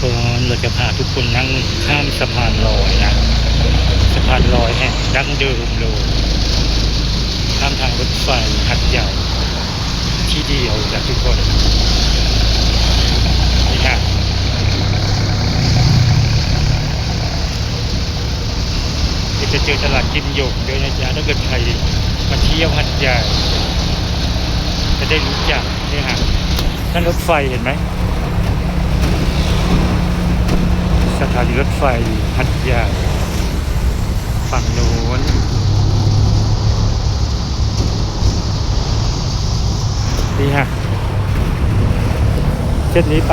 คนเราจะพาทุกคนนั่งข้ามสะพานลอยนะสะพานลอยแห่งดั้งเดิมเลยข้ามทางรถไฟหัดใหญ่ที่เดียวจากทุกคนนี่ฮะจะเจอตลาดกิมหยกด้วยนะจ๊ะถ้าเกิดใครมาเที่ยวหัดใหญ่จะได้รู้จักนี่ฮะนั่นรถไฟเห็นไหม สถานีรถไฟหัดใหญ่ฝั่งโน้นนี่ฮะเส้นนี้ไป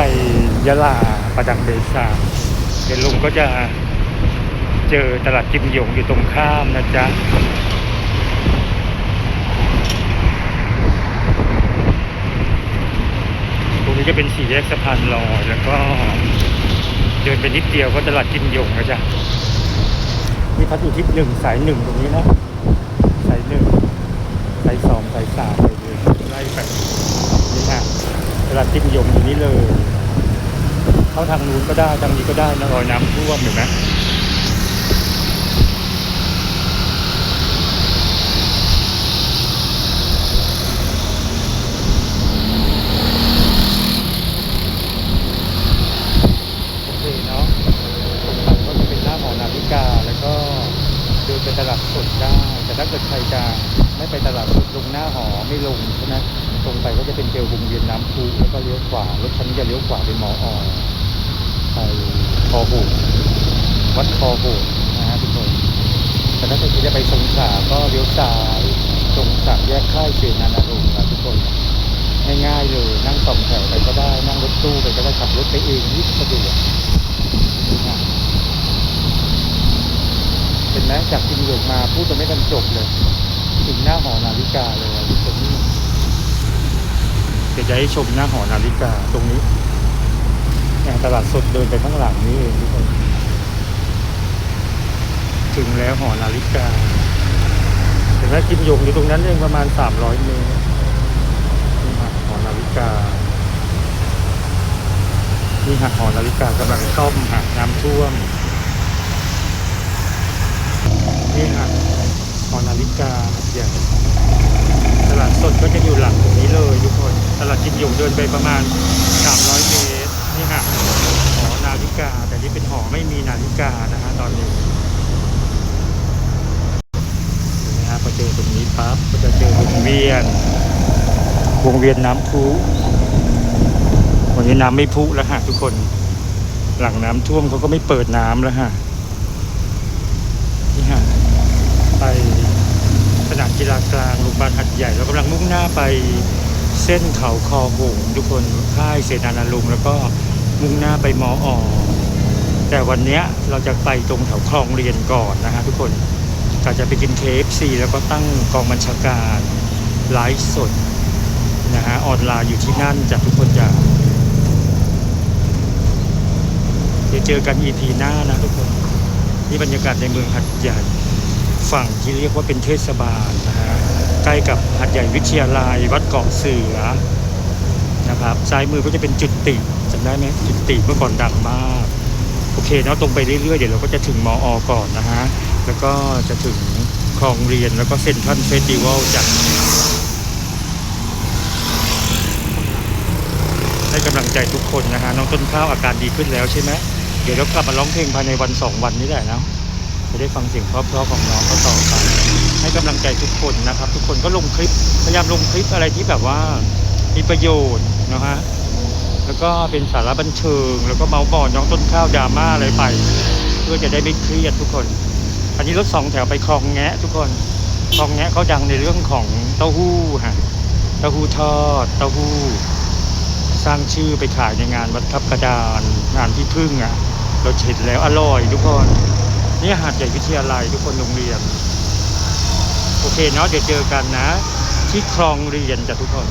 ยะลาประดังเบซาเดี๋ยวลุงก็จะเจอตลาดกิมหยงอยู่ตรงข้ามนะจ๊ะตรงนี้จะเป็นสี่แยกสะพานลอยแล้วก็ เดินไปนิดเดียวก็ตลาดกิมยงนะจ๊ะมีพัดอยู่ที่หนึ่งสายหนึ่งตรงนี้นะสายหนึ่งสายสองสายสามไปเลยไล่ไปนี่ฮะตลาดกิมยงอยู่นี้เลย เข้าทางนู้นก็ได้ทางนี้ก็ได้นะรอยน้ำท่วมเห็นไหมโอเคเนาะตรงไปก็จะเป็นหน้าหอนาฬิกา แล้วก็เดินไปตลาดสดได้ แต่ ถ้าเกิดใครจะไม่ไปตลาดลงหน้าหอไม่ลงใช่ไหมตรงไปก็จะเป็นเจลวงเวียนน้ำพุแล้วก็เลี้ยวขวารถคันนี้จะเลี้ยวขวาเป็นหมอออไปคอหูวัดคอหูนะฮะทุกคนแต่ถ้าเกิดจะไปสงขลาก็เลี้ยวซ้ายตรงสามแยกค่ายเสนานารงนะทุกคนง่ายๆเลยนั่งสองแถวไปก็ได้นั่งรถตู้ไปก็ได้ขับรถไปเองนี่สะดวกนี่นะ ไหมจากกิมหยกมาพูดจะไม่ทันจบเลย ถึงหน้าหอนาฬิกาเลยทุกคนนี่เดี๋ยวจะให้ชมหน้าหอนาฬิกาตรงนี้อย่างตลาดสดเดินไปข้างหลังนี้เองทุกคนถึงแล้วหอนาฬิกาเห็นไหมกิมยงอยู่ตรงนั้นเองประมาณสามร้อยเมตรหอนาฬิกานี่ฮะหอนาฬิกากำลังซ่อมฮะน้ำท่วม นี่ฮะหอนาฬิกาใหญ่ตลาดสดก็จะอยู่หลังตรงนี้เลยทุกคน ตลาดกิมยงเดินไปประมาณ 300 เมตรนี่ฮะหอนาฬิกา แต่นี่เป็นหอไม่มีนาฬิกานะฮะตอนนี้นไหมฮะพอเจอตรงนี้ปั๊บก็จะเจอวงเวียนวงเวียนน้ำพุวันนี้น้ำไม่พุแล้วฮะทุกคน หลังน้ำท่วมเขาก็ไม่เปิดน้ำแล้วฮะ นี่ฮะ ไป สนากลางโรงพยาบาลหัดใหญ่เรากำลังมุ่งหน้าไปเส้นเขาคอหงส์ทุกคนค่ายเสนานารุงแล้วก็มุ่งหน้าไปมออแต่วันนี้เราจะไปตรงแถวคลองเรียนก่อนนะฮะทุกคนก็จะไปกินเคฟซีแล้วก็ตั้งกองบัญชาการไลฟ์สดนะฮะออนไลน์อยู่ที่นั่นจากทุกคนจะเดี๋ยวเจอกัน EP หน้านะทุกคน นี่บรรยากาศในเมืองหัดใหญ่ ฝั่งที่เรียกว่าเป็นเทศบาลนะฮะใกล้กับหัดใหญ่วิทยาลัยวัดเกาะเสือนะครับซ้ายมือก็จะเป็นจุดติจำได้ไหมจุดติเมื่อก่อนดังมาก โอเคเนาะตรงไปเรื่อยๆ เดี๋ยวเราก็จะถึงมออก่อนนะฮะ แล้วก็จะถึงคลองเรียนแล้วก็เซ็นทรัลเฟสติวัลจากให้กำลังใจทุกคนนะฮะ น้องต้นข้าวอาการดีขึ้นแล้วใช่ไหมเดี๋ยวเรากลับมาร้องเพลงภายในวันสองวันนี้แหละนะ จะได้ฟังเสียงเพราะๆของน้องก็ต่อไปให้กำลังใจทุกคนนะครับ ทุกคนก็ลงคลิปพยายามลงคลิปอะไรที่แบบว่ามีประโยชน์นะฮะแล้วก็เป็นสาระบันเทิง แล้วก็เมาบอลน้องต้นข้าวดราม่าอะไรไป เพื่อจะได้ไม่เครียดทุกคน อันนี้รถสองแถวไปคลองแงะทุกคนคลองแงะเขาดังในเรื่องของเต้าหู้ฮะเต้าหู้ทอดเต้าหู้ สร้างชื่อไปขายในงานวัดทับกระดานงานที่พึ่งอะ เราเห็นแล้วอร่อยทุกคน นี่หาดใหญ่วิทยาลัยทุกคนโรงเรียน โอเคเนาะเดี๋ยวเจอกันนะ ที่คลองเรียนจ้ะทุกคน